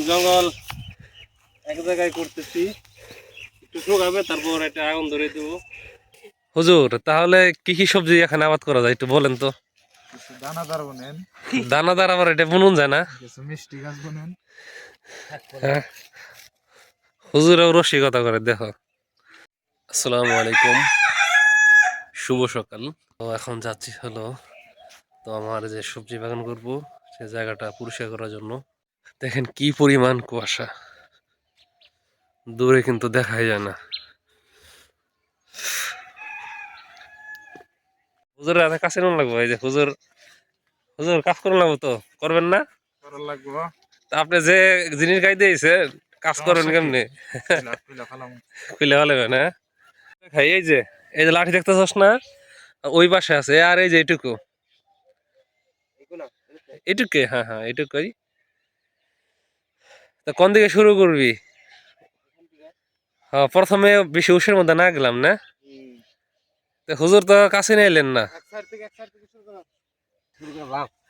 এখন জঙ্গল এক জায়গায় করতেছি। একটু শুকাবে তারপর একটা আগুন ধরে দেবো। হুজুর তাহলে কি কি সবজি এখানে আবাদ করা যায় একটু বলেন তো? দানাদার বনেন। দানাদার আবার এটা বুনুন যায় না? মিষ্টি গাছ বনেন। হ্যাঁ। হুজুরেও রসিকতা করে দেখো। আসসালামু আলাইকুম। শুভ সকাল। তো এখন যাচ্ছি হলো তো আমার যে সবজি বাগান করব সে জায়গাটা পরিষ্কার করার জন্য। দেখেন কি পরিমাণ কুয়াশা। দূরে কিন্তু দেখাই যায় না। হুজুরের হাতে কাছে নুন লাগবে। এই যে হুজুর হুজুর কাজ করুন লাগবো তো? করবেন না? লাগবো। আপনি যে জিনিস গাই দিয়েছে কাজ করবেন সমস্যা কি? কেমনি? খুলে ভালো না খাই এই যে এই যে লাঠি দেখতেছস না? ওই পাশে আছে আর এই যে এটুকু। এটুকে হ্যাঁ হ্যাঁ এটুকুই। তা কোন দিকে শুরু করবি? হ্যাঁ প্রথমে বেশি উষের মধ্যে না গেলাম না? হুজুর তো কাছে নিয়ে এলেন না?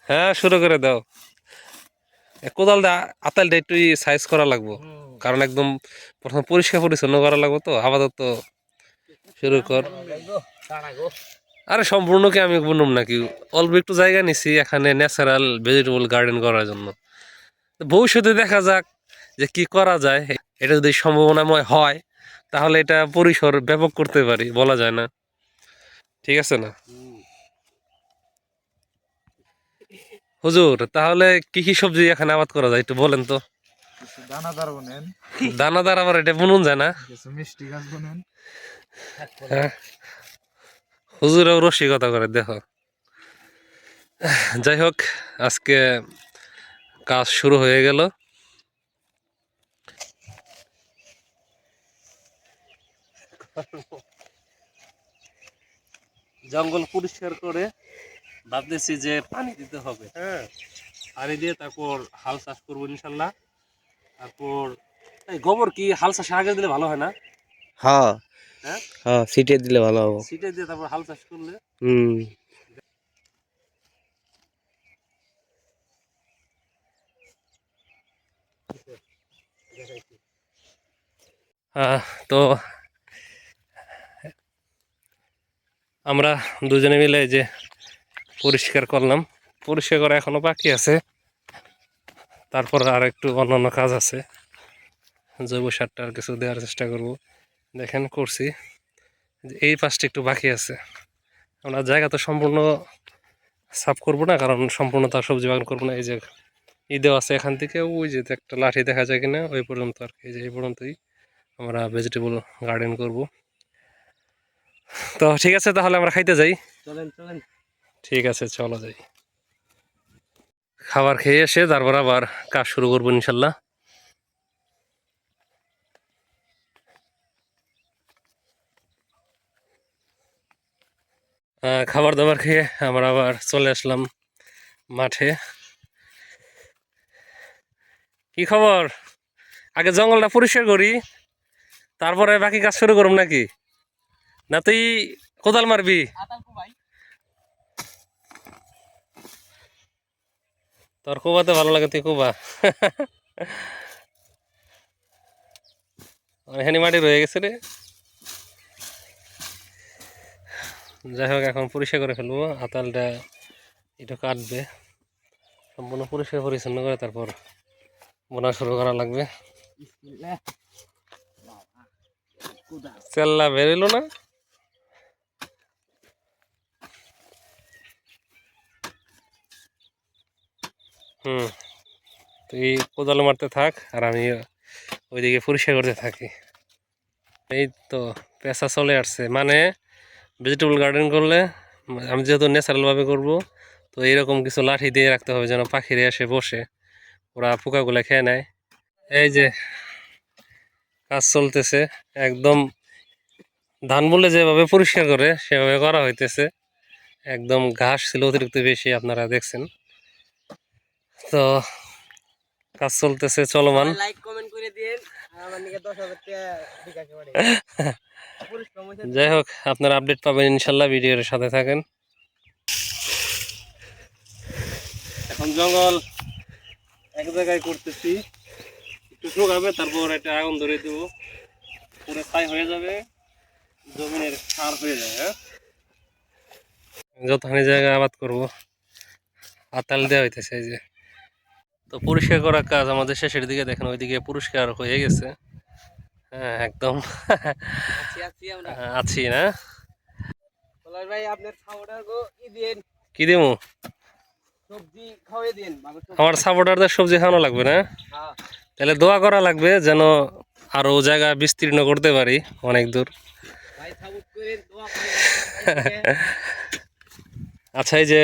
হ্যাঁ শুরু করে দাও। কোদাল দা আতালটা একটু সাইজ করা লাগবো। কারণ একদম প্রথম পরিষ্কার পরিচ্ছন্ন করা লাগবে তো, আপাতত শুরু কর। আরে সম্পূর্ণ কি আমি বলুম নাকি? অল্প একটু জায়গা নিছি, এখানে ন্যাচারাল ভেজিটেবল গার্ডেন করার জন্য। ভবিষ্যতে দেখা যাক যে কি করা যায় এটা যদি সম্ভাবনাময় হয় তাহলে এটা পরিসর ব্যাপক করতে পারি বলা যায় না। ঠিক আছে না? হুজুর তাহলে কি কি সবজি এখানে আবাদ করা যায় একটু বলেন তো? দানাদার বনেন। দানাদার আবার এটা বুনুন যায় না? মিষ্টি গাছ বনেন। হ্যাঁ। হুজুরেও রসিকতা করে দেখো। যাই হোক আজকে কাজ শুরু হয়ে গেল। জঙ্গল পরিষ্কার করে ভাবতেছি যে পানি দিতে হবে। হ্যাঁ। পানি দিয়ে তারপর হাল চাষ করব ইনশাল্লাহ। তারপর গোবর কি হাল চাষে আগে দিলে ভালো হয় না? হ্যাঁ। হ্যাঁ? হ্যাঁ সিটে দিলে ভালো হবে। সিটে দিয়ে তারপর হাল চাষ করলে? হুম। তো আমরা দুজনে মিলে যে পরিষ্কার করলাম। পরিষ্কার করা এখনও বাকি আছে। তারপর আর একটু অন্যান্য কাজ আছে। জৈব সারটা আর কিছু দেওয়ার চেষ্টা করব। দেখেন, করছি। এই পাশটা একটু বাকি আছে। আমরা জায়গা তো সম্পূর্ণ সাফ করব না, কারণ সম্পূর্ণ তার সবজি বাগান করব না। এই যে ঈদেও আছে এখান থেকে, ওই যে একটা লাঠি দেখা যায় কিনা, ওই পর্যন্ত আর কি। এই যে এই পর্যন্তই আমরা ভেজিটেবল গার্ডেন করব। তো ঠিক আছে তাহলে আমরা খাইতে যাই। ঠিক আছে চলো যাই। খাবার খেয়ে এসে তারপর আবার কাজ শুরু করব ইনশাল্লাহ। খাবার দাবার খেয়ে আমরা আবার চলে আসলাম মাঠে। কি খবর? আগে জঙ্গলটা পরিষ্কার করি তারপরে বাকি কাজ শুরু করুম নাকি? না তুই কোদাল মারবি? তোর কোবাতে ভালো লাগে তুই কোবা এখানে মাটি রয়ে গেছে রে। যাই হোক এখন পরিষ্কার করে ফেলব। আতালটা এটা কাটবে। সম্পূর্ণ পরিষ্কার পরিচ্ছন্ন করে তারপর বোনা শুরু করা লাগবে। চেল্লা বেরোলো না? হুম। তুই কোদাল মারতে থাক আর আমি ওইদিকে পরিষ্কার করতে থাকি। এই তো পেশা চলে আসছে। মানে ভেজিটেবল গার্ডেন করলে আমি যেহেতু ন্যাচারালভাবে করব, তো এইরকম কিছু লাঠি দিয়ে রাখতে হবে যেন পাখিরে এসে বসে। ওরা পোকাগুলো খেয়ে নেয়। এই যে কাজ চলতেছে। একদম ধান বলে যেভাবে পরিষ্কার করে, সেভাবে করা হইতেছে। একদম ঘাস ছিল অতিরিক্ত বেশি আপনারা দেখছেন। তো কাজ চলতেছে চলমান। লাইক কমেন্ট করে দিন আমার নিকে 10000 টাকা বিকাশে পারে পরিশ্রম হইছে যাই হোক আপনারা আপডেট পাবেন ইনশাল্লাহ ভিডিওর সাথে থাকেন। এখন জঙ্গল এক জায়গায় করতেছি। একটু শুকাবে তারপর একটা আগুন ধরে দেব। পুরো ছাই হয়ে যাবে জমিনের সার হয়ে যাবে হ্যাঁ? যতখানি জায়গায় আবাদ করব আতাল দেওয়া হইতেছে এই যে। তো পরিষ্কার করার কাজ আমাদের শেষের দিকে দেখেন ওইদিকে পরিষ্কার হয়ে গেছে। হ্যাঁ একদম। আছি আছি না? কি দেবো। আমার সাপোর্টারদের সবজি খাওয়ানো লাগবে না? হ্যাঁ। তাহলে দোয়া করা লাগবে যেন আরও জায়গা বিস্তীর্ণ করতে পারি অনেক দূর। আচ্ছা এই যে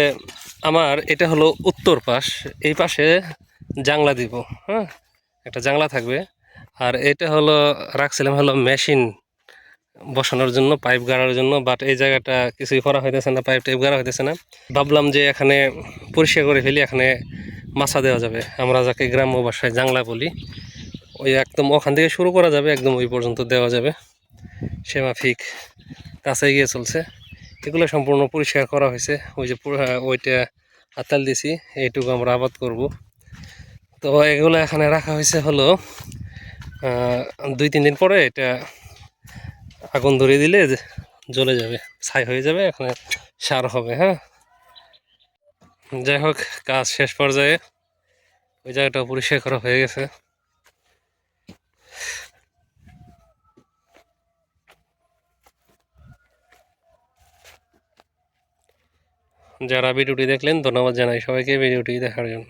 আমার এটা হলো উত্তর পাশ। এই পাশে জাংলা দিব হ্যাঁ? একটা জাংলা থাকবে। আর এটা হলো, রাখছিলাম হলো মেশিন বসানোর জন্য, পাইপ গাড়ার জন্য বাট এই জায়গাটা কিছুই করা হইতেছে না, পাইপ টাইপ গাড়া হইতেছে না। ভাবলাম যে এখানে পরিষ্কার করে ফেলি, এখানে মাছা দেওয়া যাবে। আমরা যাকে গ্রাম্য ভাষায় জাংলা বলি, ওই একদম ওখান থেকে শুরু করা যাবে, একদম ওই পর্যন্ত দেওয়া যাবে। সে মাফিক কাছে গিয়ে চলছে। এগুলো সম্পূর্ণ পরিষ্কার করা হয়েছে। ওই যে ওইটা হাতাল দিছি, এইটুকু আমরা আবাদ করব। তো এগুলো এখানে রাখা হয়েছে হলো দুই, তিন দিন পরে এটা আগুন ধরিয়ে দিলে জ্বলে যাবে, ছাই হয়ে যাবে, এখানে সার হবে হ্যাঁ? যাই হোক, কাজ শেষ পর্যায়ে ওই জায়গাটা পরিষ্কার করা হয়ে গেছে। যারা ভিডিওটি দেখলেন, ধন্যবাদ জানাই সবাইকে ভিডিওটি দেখার জন্য।